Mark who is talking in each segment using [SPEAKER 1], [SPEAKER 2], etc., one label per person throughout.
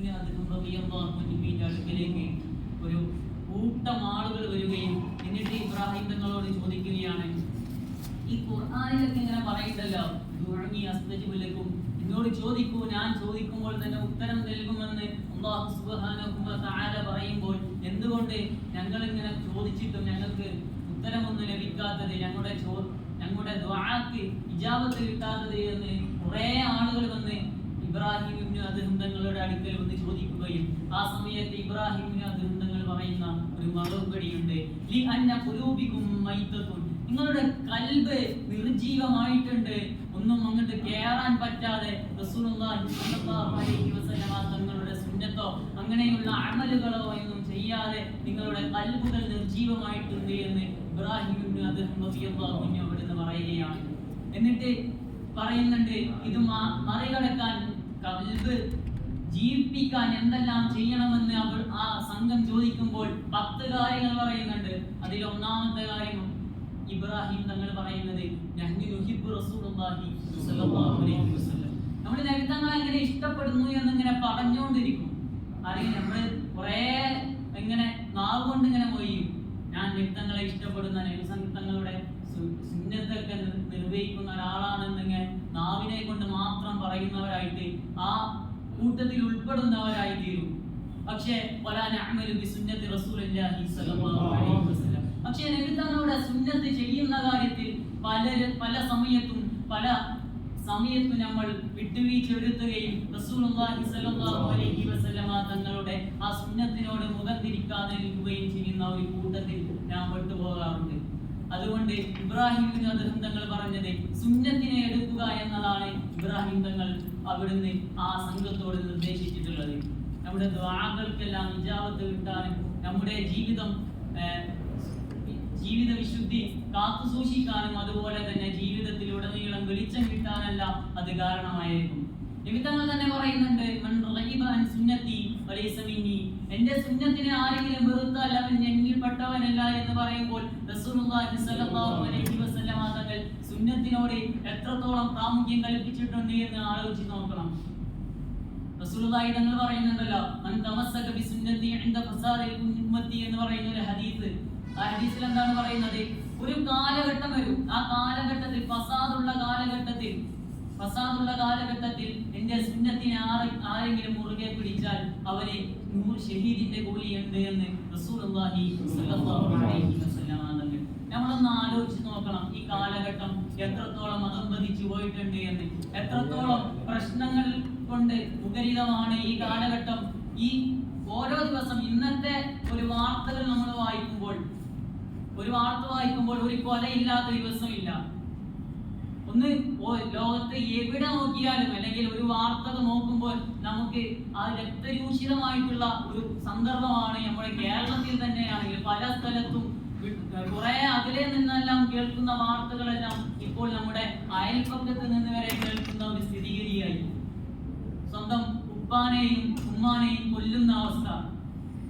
[SPEAKER 1] ഇബ്രാഹിമിന് അദ്ദേഹം റബിയുടെ അടുക്കലേക്ക് ഒരു കൂട്ടം ആളുകൾ വരികയും എന്നിട്ട് ഇബ്രാഹിം തങ്ങളോട് ചോദിക്കുകയാണ് ഈ ഖുർആാനിലൊക്കെ ഇങ്ങനെ പറയുന്നല്ലോ ദുഅനി അസ്തജിബു ലക്കും എന്നോട് ചോദിക്കൂ ഞാൻ ചോദിക്കുമ്പോൾ തന്നെ ഉത്തരം നൽകുമെന്ന് വ തആല പറയുമ്പോൾ എന്തുകൊണ്ട് ഞങ്ങൾ ഇങ്ങനെ ചോദിച്ചിട്ടും ഞങ്ങൾക്ക് ഉത്തരമൊന്നും ലഭിക്കാത്തത് ഞങ്ങളുടെ ഞങ്ങളുടെ ദ്വാക്ക് ഇജാബത്ത് കിട്ടാത്തത് എന്ന് കുറേ ആളുകൾ വന്ന് ഇബ്രാഹിമിന് അദ്ദേഹം തങ്ങളുടെ അടുക്കൽ വന്ന് ചോദിക്കുകയും ആ സമയത്ത് ഇബ്രാഹിമിന് അദ്ദേഹം തങ്ങൾ പറയുന്ന ഒരു മറുപടിയുണ്ട്. ലി അന്ന ഖുലൂബികും മൈത്തത്തുൻ നിങ്ങളുടെ കൽബ് നിർജീവമായിട്ടുണ്ട് ഒന്നും അങ്ങോട്ട് കേറാൻ പറ്റാതെ തങ്ങളുടെ സുന്നത്തോ അങ്ങനെയുള്ള അമലുകളോ ഒന്നും ചെയ്യാതെ നിങ്ങളുടെ കൽബുകൾ നിർജീവമായിട്ടുണ്ട് എന്ന് ഇബ്രാഹിമിന് അദ്ദേഹം അവിടുന്ന് പറയുകയാണ്. എന്നിട്ട് പറയുന്നുണ്ട് ഇത് മറികട കൽബ് ജീവിപ്പിക്കാൻ എന്തെല്ലാം ചെയ്യണമെന്ന് അവർ ആ സംഘം ചോദിക്കുമ്പോൾ പത്ത് കാര്യങ്ങൾ പറയുന്നുണ്ട്. അതിൽ ഒന്നാമത്തെ കാര്യം ഇബ്രാഹിം തങ്ങൾ പറയുന്നത്. നമ്മുടെ നബി തങ്ങൾ എങ്ങനെ ഇഷ്ടപ്പെടുന്നു എന്നിങ്ങനെ പറഞ്ഞുകൊണ്ടിരിക്കും. അല്ലെങ്കിൽ നമ്മൾ കുറേ ഇങ്ങനെ നാവ് കൊണ്ട് ഇങ്ങനെ പോയി. ഞാൻ നൃത്തങ്ങളെ ഇഷ്ടപ്പെടുന്ന നബിസംഗങ്ങളുടെ സുന്നത്തൊക്കെ നിർ- നിർവഹിക്കുന്ന ഒരാളാണെന്നിങ്ങനെ നാവിനെ കൊണ്ട് പറയുന്നവരായിട്ട് ആ കൂട്ടത്തിൽ ഉൾപ്പെടുന്നവരായി തീരും പക്ഷേ പക്ഷേ നബി തങ്ങളുടെ സുന്നത്ത് ചെയ്യുന്ന കാര്യത്തിൽ പല പല സമയത്തും പല സമയത്തും നമ്മൾ വിട്ടുവീഴ്ച വസല്ലമ തങ്ങളുടെ ആ സുന്നത്തിനോട് മുഖം തിരിക്കാതെ ചെയ്യുന്ന ഒരു കൂട്ടത്തിൽ ഞാൻ പെട്ടുപോകാറുണ്ട്. അതുകൊണ്ട് ഇബ്രാഹിമിന് അദ്ദേഹം തങ്ങൾ പറഞ്ഞത് സുന്നത്തിനെ എടുക്കുക എന്നതാണ് ഇബ്രാഹിം തങ്ങൾ അവിടുന്ന് ആ സംഘത്തോട് നിർദ്ദേശിച്ചിട്ടുള്ളത്. നമ്മുടെ ദ്വാകൾക്കെല്ലാം ഇജാബത്ത് കിട്ടാനും നമ്മുടെ ജീവിതം ജീവിത വിശുദ്ധി കാത്തു സൂക്ഷിക്കാനും അതുപോലെ തന്നെ ജീവിതത്തിൽ ഉടനീളം വെളിച്ചം കിട്ടാനല്ല അത് കാരണമായിരിക്കും നിമിത്തങ്ങൾ തന്നെ പറയുന്നുണ്ട് എന്റെ സുന്നത്തിനെ ആരെങ്കിലും വെറുത്താൽ അവൻ ഞെങ്ങിൽപ്പെട്ടവനല്ല എന്ന് പറയുമ്പോൾ സുന്നത്തിനോട് എത്രത്തോളം പ്രാമുഖ്യം കൽപ്പിച്ചിട്ടുണ്ട് എന്ന് ആലോചിച്ച് നോക്കണം. റസൂലുള്ളാഹി തങ്ങൾ തമസ്സക ബിസുന്നതി ഇൻദ എന്ന് പറയുന്ന ഒരു ഹദീസ്. ആ ഹദീസിൽ എന്താണ് പറയുന്നത്? ഒരു കാലഘട്ടം വരും. ആ കാലഘട്ടത്തിൽ ഫസാദുള്ള കാലഘട്ടത്തിൽ ഫസാദുള്ള കാലഘട്ടത്തിൽ എന്റെ സുന്നത്തിനെ ആരെ ആരെങ്കിലും മുറുകെ പിടിച്ചാൽ അവരെ നൂർ ഷഹീദിന്റെ കൂലിയുണ്ട് എന്ന് റസൂലുള്ളാഹി സ്വല്ലല്ലാഹു അലൈഹി വസല്ലം തങ്ങൾ നമ്മളൊന്ന് ആലോചിച്ച് നോക്കണം ഈ കാലഘട്ടം എത്രത്തോളം അതമ്പതിച്ചു പോയിട്ടുണ്ട് എന്ന്. എത്രത്തോളം പ്രശ്നങ്ങൾ കൊണ്ട് മുഖരിതമാണ് ഈ കാലഘട്ടം. ഈ ഓരോ ദിവസം ഇന്നത്തെ ഒരു വാർത്തകൾ നമ്മൾ വായിക്കുമ്പോൾ ഒരു വാർത്ത വായിക്കുമ്പോൾ ഒരു കൊലയില്ലാത്ത ദിവസമില്ല ഒന്ന് ലോകത്ത് എവിടെ നോക്കിയാലും അല്ലെങ്കിൽ ഒരു വാർത്ത നോക്കുമ്പോൾ നമുക്ക് ആ രക്തരൂഷിതമായിട്ടുള്ള ഒരു സന്ദർഭമാണ് നമ്മുടെ കേരളത്തിൽ തന്നെയാണെങ്കിൽ പല സ്ഥലത്തും കുറെ അകലെ നിന്നെല്ലാം കേൾക്കുന്ന വാർത്തകളെല്ലാം ഇപ്പോൾ നമ്മുടെ അയൽപ്പക്കത്ത് നിന്ന് വരെ കേൾക്കുന്ന ഒരു സ്ഥിതിഗതിയായി സ്വന്തം ഉപ്പാനെയും ഉമ്മാനെയും കൊല്ലുന്ന അവസ്ഥ.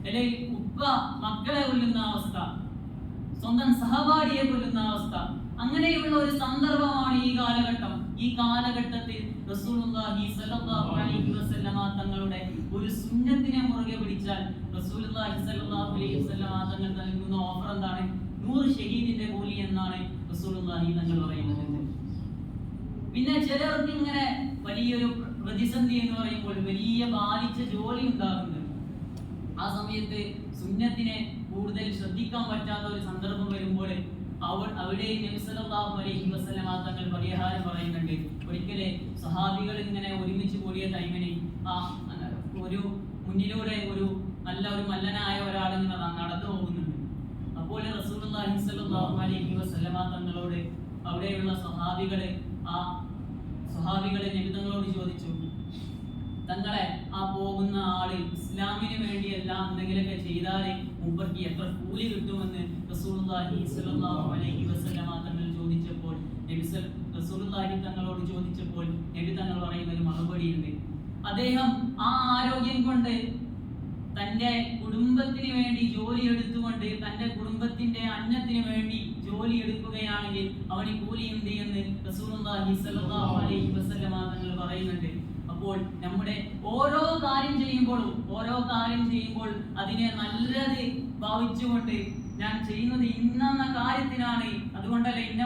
[SPEAKER 1] അല്ലെങ്കിൽ ഉപ്പ മക്കളെ കൊല്ലുന്ന അവസ്ഥ. സ്വന്തം സഹപാഠിയെ കൊല്ലുന്ന അവസ്ഥ. അങ്ങനെയുള്ള ഒരു സന്ദർഭമാണ് ഈ കാലഘട്ടം. ഈ കാലഘട്ടത്തിൽ റസൂലുള്ളാഹി അലൈഹി വസല്ലമ തങ്ങളുടെ ഒരു സുന്നത്തിനെ മുറുകെ പിടിച്ചാൽ റസൂലുള്ളാഹി അലൈഹി വസല്ലമ തങ്ങൾ നൽകുന്ന ഓഫർ എന്താണ്? നൂറ് ഷഹീദിന്റെ കൂലി എന്നാണ് റസൂലുള്ളാഹി തങ്ങൾ പറയുന്നത്. പിന്നെ ചിലർക്ക് ഇങ്ങനെ വലിയൊരു പ്രതിസന്ധി എന്ന് പറയുമ്പോൾ വലിയ ബാധിച്ച ജോലി ഉണ്ടാകുന്നുണ്ട്. ആ സമയത്ത് സുന്നത്തിനെ കൂടുതൽ ശ്രദ്ധിക്കാൻ പറ്റാത്ത ഒരു സന്ദർഭം വരുമ്പോൾ അവൾ അവിടെ നബിസല്ലല്ലാഹു അലൈഹി വസല്ലമ തങ്ങൾ പരിഹാരം പറയുന്നുണ്ട്. ഒരിക്കലെ സഹാബികൾ ഇങ്ങനെ ഒരുമിച്ച് കൂടിയ ടൈമിന് ആ ഒരു മുന്നിലൂടെ ഒരു നല്ല ഒരു മല്ലനായ ഒരാൾ ഇങ്ങനെ നടന്നു പോകുന്നുണ്ട്. അപ്പോൾ റസൂലുള്ളാഹി സ്വല്ലല്ലാഹു അലൈഹി വസല്ലമ തങ്ങളോട് അവിടെയുള്ള സഹാബികളെ ആ സഹാബികളെ നിബിതങ്ങളോട് ചോദിച്ചു തങ്ങളെ ആ പോകുന്ന ആൾ ഇസ്ലാമിന് വേണ്ടി എല്ലാം എന്തെങ്കിലുമൊക്കെ ചെയ്താൽ മൂപ്പർക്ക് എത്ര കൂലി കിട്ടുമെന്ന് റസൂലുള്ളാഹി സ്വല്ലല്ലാഹു അലൈഹി വസല്ലമ ചോദിച്ചപ്പോൾ റസൂലുള്ളാഹി തങ്ങളോട് ചോദിച്ചപ്പോൾ നബി തങ്ങൾ പറയുന്ന ഒരു മറുപടിയുണ്ട്. അദ്ദേഹം ആ ആരോഗ്യം കൊണ്ട് തന്റെ കുടുംബത്തിന് വേണ്ടി ജോലി എടുത്തുകൊണ്ട് തന്റെ കുടുംബത്തിന്റെ അന്നത്തിന് വേണ്ടി ജോലി എടുക്കുകയാണെങ്കിൽ അവന് കൂലിയുണ്ട് എന്ന് റസൂലുള്ളാഹി സ്വല്ലല്ലാഹു അലൈഹി വസല്ലമ തങ്ങൾ പറയുന്നുണ്ട്. അപ്പോൾ നമ്മുടെ ഓരോ കാര്യം ചെയ്യുമ്പോഴും ഓരോ കാര്യം ചെയ്യുമ്പോൾ അതിനെ നല്ലത് ഭാവിച്ചുകൊണ്ട് ഞാൻ ചെയ്യുന്നത് ഇന്ന കാര്യത്തിനാണ്. അതുകൊണ്ടല്ല ഇന്ന